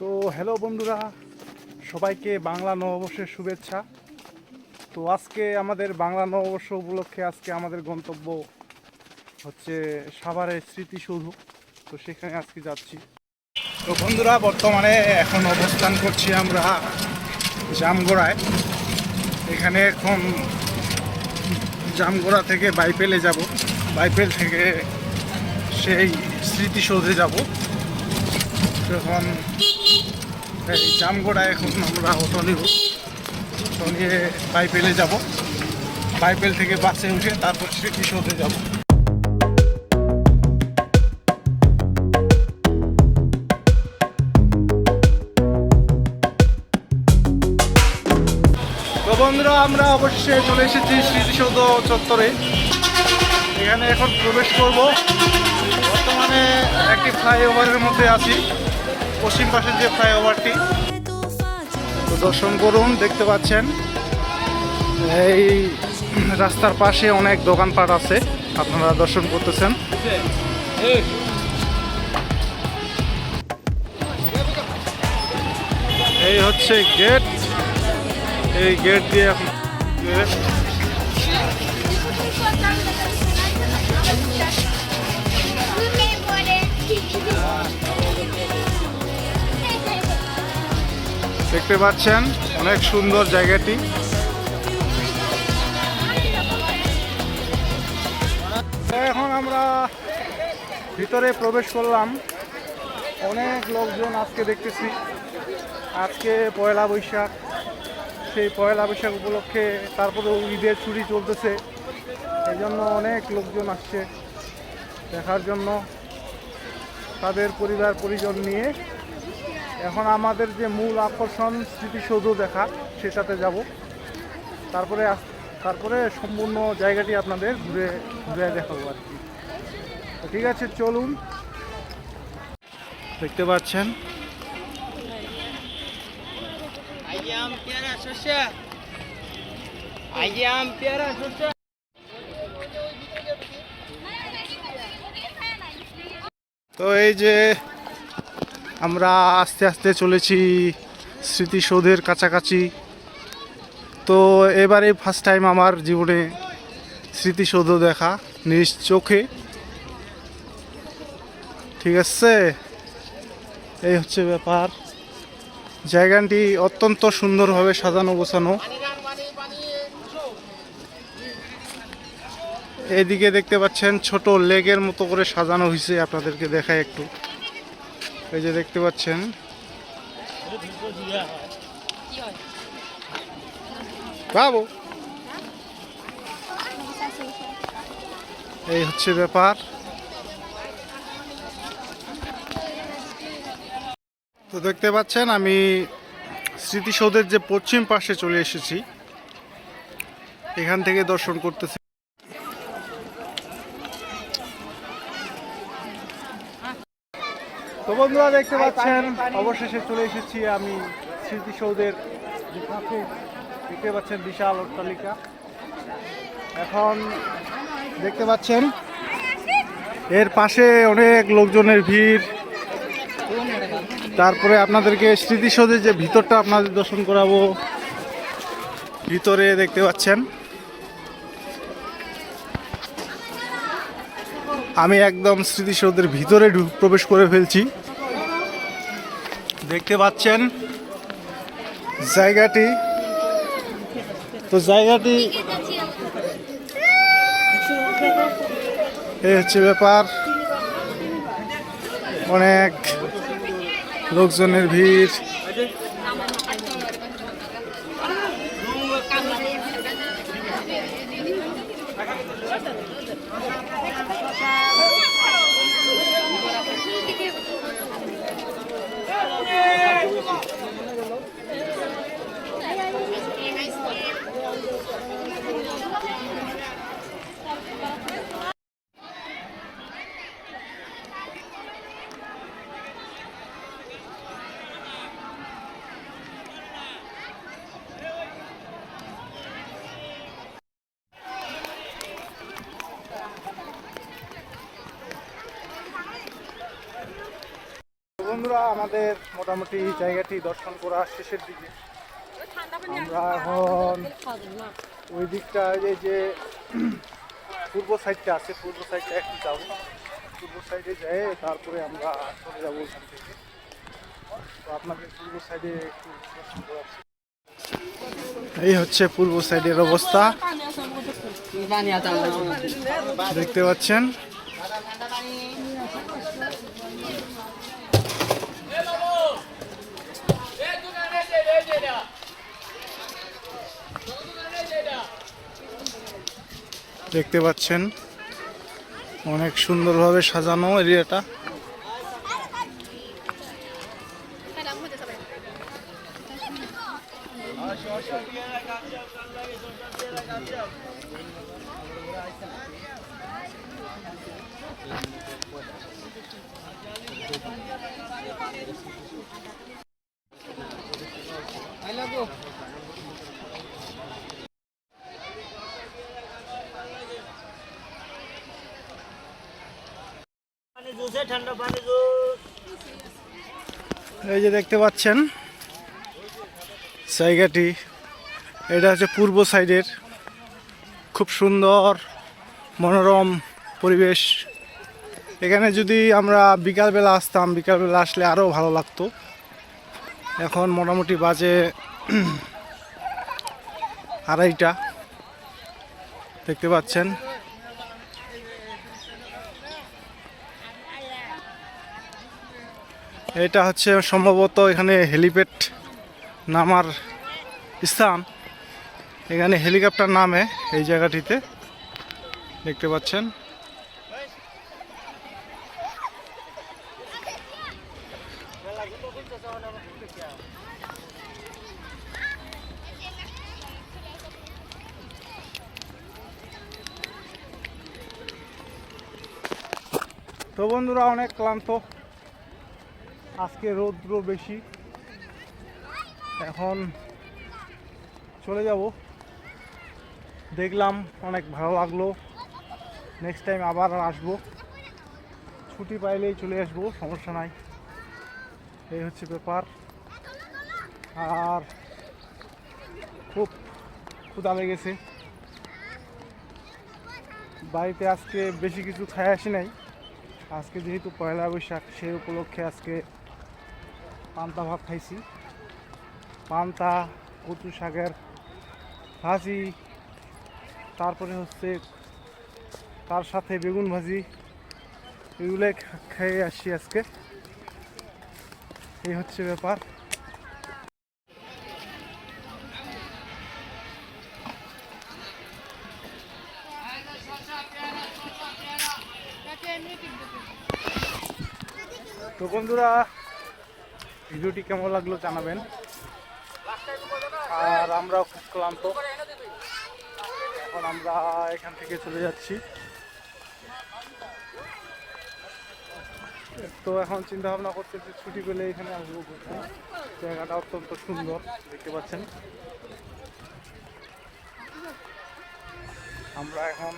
তো হ্যালো বন্ধুরা, সবাইকে বাংলা নববর্ষের শুভেচ্ছা। তো আজকে আমাদের বাংলা নববর্ষ উপলক্ষে আজকে আমাদের গন্তব্য হচ্ছে সাভারের স্মৃতিসৌধ। তো সেখানে আজকে যাচ্ছি। তো বন্ধুরা, বর্তমানে এখন অবস্থান করছি আমরা জামগোড়ায়। এখানে এখন জামগোড়া থেকে বাইপেলে যাব। বাইপেল থেকে সেই স্মৃতিসৌধে যাব। তখন এই জামগোড়া এখন আমরা অটো নিব। অটো নিয়ে বাইপেলে যাব। বাইপেল থেকে বাসে উঠে তারপর স্মৃতিসৌধে যাব। বন্ধুরা, আমরা অবশ্যই চলে এসেছি স্মৃতিসৌধ চত্বরে। এখানে এখন প্রবেশ করব। বর্তমানে একটি ফ্লাইওভারের মধ্যে আছি। পশ্চিম পাশের যে ফ্লাইওভারটি দর্শন করুন, দেখতে পাচ্ছেন। এই রাস্তার পাশে অনেক দোকানপাট আছে, আপনারা দর্শন করতেছেন। এই হচ্ছে গেট। এই গেট দিয়ে এখন দেখতে পাচ্ছেন, অনেক সুন্দর জায়গাটি। এখন আমরা ভিতরে প্রবেশ করলাম। অনেক লোকজন আজকে দেখতেছি। আজকে পয়লা বৈশাখ। সেই পয়লা বৈশাখ উপলক্ষে তারপরে ঈদের ছুটি চলতেছে। এই জন্য অনেক লোকজন আসছে দেখার জন্য। তাদের পরিবার পরিজন নিয়ে এখন আমাদের যে মূল আকর্ষণ স্মৃতিসৌধ দেখা সেটাতে যাব। তারপরে আস- তারপরে সম্পূর্ণ জায়গাটি আপনাদের ঘুরে ঘুরে দেখাবো আর কি। তো ঠিক আছে চলুন। দেখতে পাচ্ছেন? তো এই যে আমরা আস্তে আস্তে চলেছি স্মৃতিসৌধের কাছাকাছি। তো এবারে ফার্স্ট টাইম আমার জীবনে স্মৃতিসৌধ দেখা নিজ চোখে। ঠিক আছে? এই হচ্ছে ব্যাপার। জায়গাটি অত্যন্ত সুন্দরভাবে সাজানো গোছানো। এদিকে দেখতে পাচ্ছেন ছোট লেগের মতো করে সাজানো হয়েছে, আপনাদেরকে দেখায় একটু। এই যে দেখতে পাচ্ছেন। বাবু। এই হচ্ছে ব্যাপার। তো দেখতে পাচ্ছেন, আমি স্মৃতিসৌধের যে পশ্চিম পাশে চলে এসেছি, এখান থেকে দর্শন করতেছি। তো বন্ধুরা দেখতে পাচ্ছেন, অবশেষে চলে এসেছি আমি স্মৃতিসৌধের দেখতে পাচ্ছেন বিশাল অট্টালিকা। এখন দেখতে পাচ্ছেন, এর পাশে অনেক লোকজনের ভিড়। তারপরে আপনাদেরকে স্মৃতিসৌধের যে ভিতরটা আপনাদের দর্শন করাবো, ভিতরে দেখতে পাচ্ছেন। আমি একদম স্মৃতিসৌধের ভিতরে প্রবেশ করে ফেলছি। দেখতে পাচ্ছেন জায়গাটি। তো জায়গাটি এই হচ্ছে ব্যাপার। অনেক লোকজনের ভিড়। বন্ধুরা আমাদের মোটামুটি জায়গাটি দর্শন করা শেষের দিকে। আমরা এখন ওই দিকটা, এই যে পূর্ব সাইডটা আছে, পূর্ব সাইডটা একটু যাব। পূর্ব সাইডে যাই তারপরে আমরা চলে যাব ওখান থেকে। তো আপনাদের পূর্ব সাইডে একটু দর্শন করাচ্ছি। এই হচ্ছে পূর্ব সাইডের অবস্থা। দেখতে পাচ্ছেন? দেখতে পাচ্ছেন। অনেক সুন্দরভাবে সাজানো এরিয়াটা। এই যে দেখতে পাচ্ছেন, জায়গাটি, এটা হচ্ছে পূর্ব সাইডের খুব সুন্দর, মনোরম পরিবেশ। এখানে যদি আমরা বিকালবেলা আসতাম, বিকালবেলা আসলে আরও ভালো লাগতো। এখন মোটামুটি বাজে আড়াইটা। দেখতে পাচ্ছেন এটা হচ্ছে সম্ভবত এখানে হেলিপ্যাড নামার স্থান। এখানে হেলিকপ্টার নামে এই জায়গাটিতে। দেখতে পাচ্ছেন। তো বন্ধুরা, অনেক ক্লান্ত। আজকে রৌদ্র বেশি। এখন চলে যাব। দেখলাম অনেক ভালো লাগল। নেক্সট টাইম আবার আসব। ছুটি পাইলেই চলে আসব, সমস্যা নাই। এই হচ্ছে ব্যাপার। আর খুব ক্ষুদা লেগেছে। বাড়িতে আজকে বেশি কিছু খাই আসি নাই। আজকে যেহেতু পয়লা বৈশাখ সেই উপলক্ষে আজকে পান্তা ভাত খাইছি। পান্তা, কচু শাকের ভাজি, তারপরে হচ্ছে তার সাথে বেগুন ভাজি, এগুলোই খা- খেয়ে আসছি আজকে। এই হচ্ছে ব্যাপার। তো বন্ধুরা ভিডিওটি কেমন লাগল জানাবেন। আর আমরাও খুব ক্লান্ত। এখন আমরা এখান থেকে চলে যাচ্ছি। তো এখন চিন্তা ভাবনা করতেছি, ছুটি পেলে এখানে আসব ঘুরতে। জায়গাটা অত্যন্ত সুন্দর, দেখতে পাচ্ছেন। আমরা এখন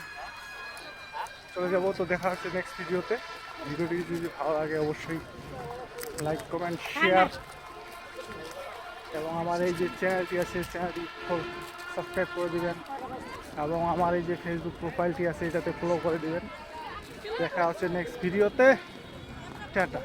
চলে যাব, তো দেখা হচ্ছে নেক্সট ভিডিওতে ভিডিওটি যদি ভালো লাগে অবশ্যই লাইক কমেন্ট শেয়ার এবং আমার এই যে চ্যানেলটি আছে চ্যানেলটি সাবস্ক্রাইব করে দেবেন এবং আমার এই যে ফেসবুক প্রোফাইলটি আছে এটাতে ফলো করে দেবেন। দেখা হচ্ছে নেক্সট ভিডিওতে টাটা।